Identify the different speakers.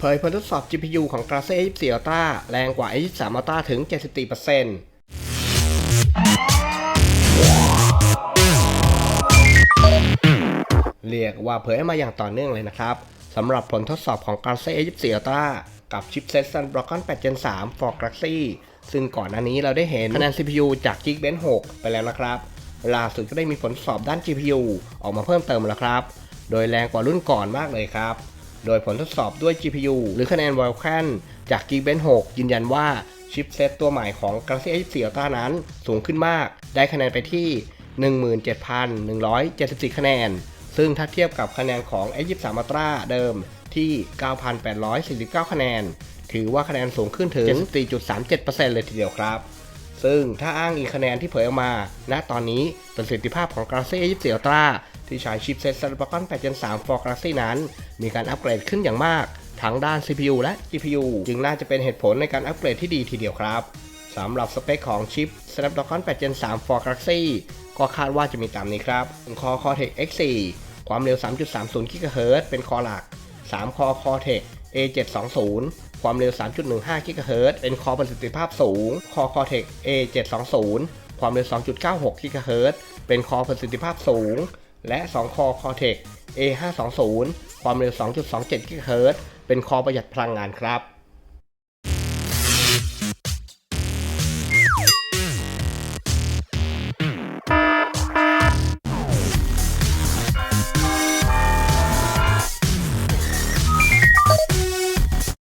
Speaker 1: เผยผลทดสอบ GPU ของ g r a c e A24 Ultra แรงกว่า A23 Ultra ถึง 74%เรียกว่าเผยมาอย่างต่อเนื่องเลยนะครับสำหรับผลทดสอบของ g r a c e A24 Ultra กับชิปเซ็ต Snapdragon 8 Gen 3 for Galaxy ซึ่งก่อนหน้านี้เราได้เห็นคะแนน CPU จาก Geekbench 6 ไปแล้วนะครับ ล่าสุดก็ได้มีผลสอบด้าน GPU ออกมาเพิ่มเติมแล้วครับ โดยแรงกว่ารุ่นก่อนมากเลยครับ โดยผลทดสอบด้วย GPU หรือคะแนน Vulkan จาก Geekbench 6 ยืนยันว่าชิปเซตตัวใหม่ของ Galaxy A24 Ultra นั้นสูงขึ้นมาก ได้คะแนนไปที่ 17,174 คะแนน ซึ่งถ้าเทียบกับคะแนนของ A23 Ultra เดิมที่ 9,849 คะแนน ถือว่าคะแนนสูงขึ้นถึง 74.37%เลยทีเดียวครับ ซึ่งถ้าอ้างอีกคะแนนที่เผยออกมา ณ ตอนนี้ประสิทธิภาพของ Galaxy A24 Ultra ที่ใช้ชิปเซ็ต Snapdragon 8 Gen 3 for Galaxy นั้น มีการอัปเกรดขึ้นอย่างมาก ทั้งด้าน CPU และ GPU จึงน่าจะเป็นเหตุผลในการอัปเกรดที่ดีทีเดียวครับสำหรับสเปคของชิป Snapdragon 8 Gen 3 for Galaxy ก็คาดว่าจะมีตามนี้ครับ Core Cortex X4 ความเร็ว 3.30 GHz เป็นคอหลัก 3 Core Cortex A720 ความเร็ว 3.15 กิกะเฮิรตซ์เป็นคอประสิทธิภาพสูง Core Cortex A720 ความเร็ว 2.96 กิกะเฮิรตซ์เป็นคอประสิทธิภาพสูง และ2 Core Cortex A520 ความเร็ว 2.27 กิกะเฮิรตซ์เป็นคอประหยัดพลังงานครับ